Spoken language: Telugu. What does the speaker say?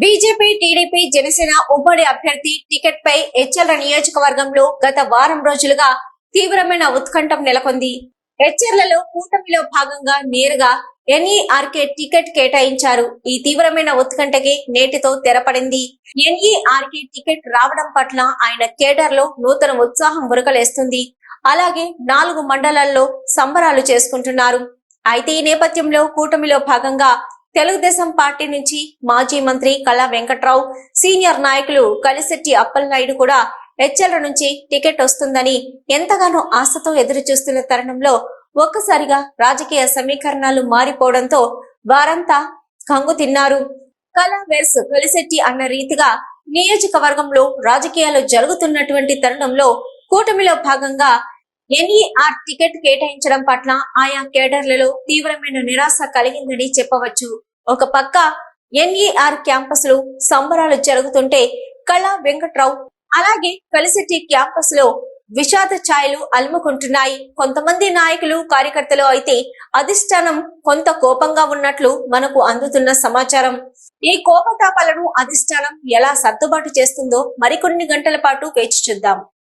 బీజేపీ టీడీపీ జనసేన ఉమ్మడి అభ్యర్థి టికెట్ పై హెచ్ఎల్ నియోజకవర్గంలో గత వారం రోజులుగా తీవ్రమైన ఉత్కంఠం నెలకొంది. హెచ్ఎల్లలో కూటమిలో భాగంగా నేరుగా ఎన్ఈఆర్కే టికెట్ కేటాయించారు. ఈ తీవ్రమైన ఉత్కంఠకి నేటితో తెరపడింది. ఎన్ఈఆర్కే టికెట్ రావడం పట్ల ఆయన కేటర్లో నూతన ఉత్సాహం ఉరకలేస్తుంది. అలాగే నాలుగు మండలాల్లో సంబరాలు చేసుకుంటున్నారు. అయితే ఈ నేపథ్యంలో కూటమిలో భాగంగా తెలుగుదేశం పార్టీ నుంచి మాజీ మంత్రి కళా వెంకట్రావు సీనియర్ నాయకులు కలిశెట్టి అప్పలనాయుడు కూడా హెచ్ఎల్ నుంచి టికెట్ వస్తుందని ఎంతగానో ఆశతో ఎదురు చూస్తున్న తరుణంలో ఒక్కసారిగా రాజకీయ సమీకరణాలు మారిపోవడంతో వారంతా కంగు తిన్నారు. కళా వెర్స్ కలిశెట్టి అన్న రీతిగా నియోజకవర్గంలో రాజకీయాలు జరుగుతున్నటువంటి తరుణంలో కూటమిలో భాగంగా ఎన్ఈఆర్ టికెట్ కేటాయించడం పట్ల ఆయా కేడర్లలో తీవ్రమైన నిరాశ కలిగిందని చెప్పవచ్చు. ఒక పక్క ఎన్ఈఆర్ క్యాంపస్లో సంబరాలు జరుగుతుంటే కళా వెంకట్రావు అలాగే కలిసిటి క్యాంపస్లో విషాద ఛాయలు అలుముకుంటున్నాయి. కొంతమంది నాయకులు కార్యకర్తలు అయితే అధిష్టానం కొంత కోపంగా ఉన్నట్లు మనకు అందుతున్న సమాచారం. ఈ కోపతాపాలను అధిష్టానం ఎలా సర్దుబాటు చేస్తుందో మరికొన్ని గంటల పాటు వేచి చూద్దాం.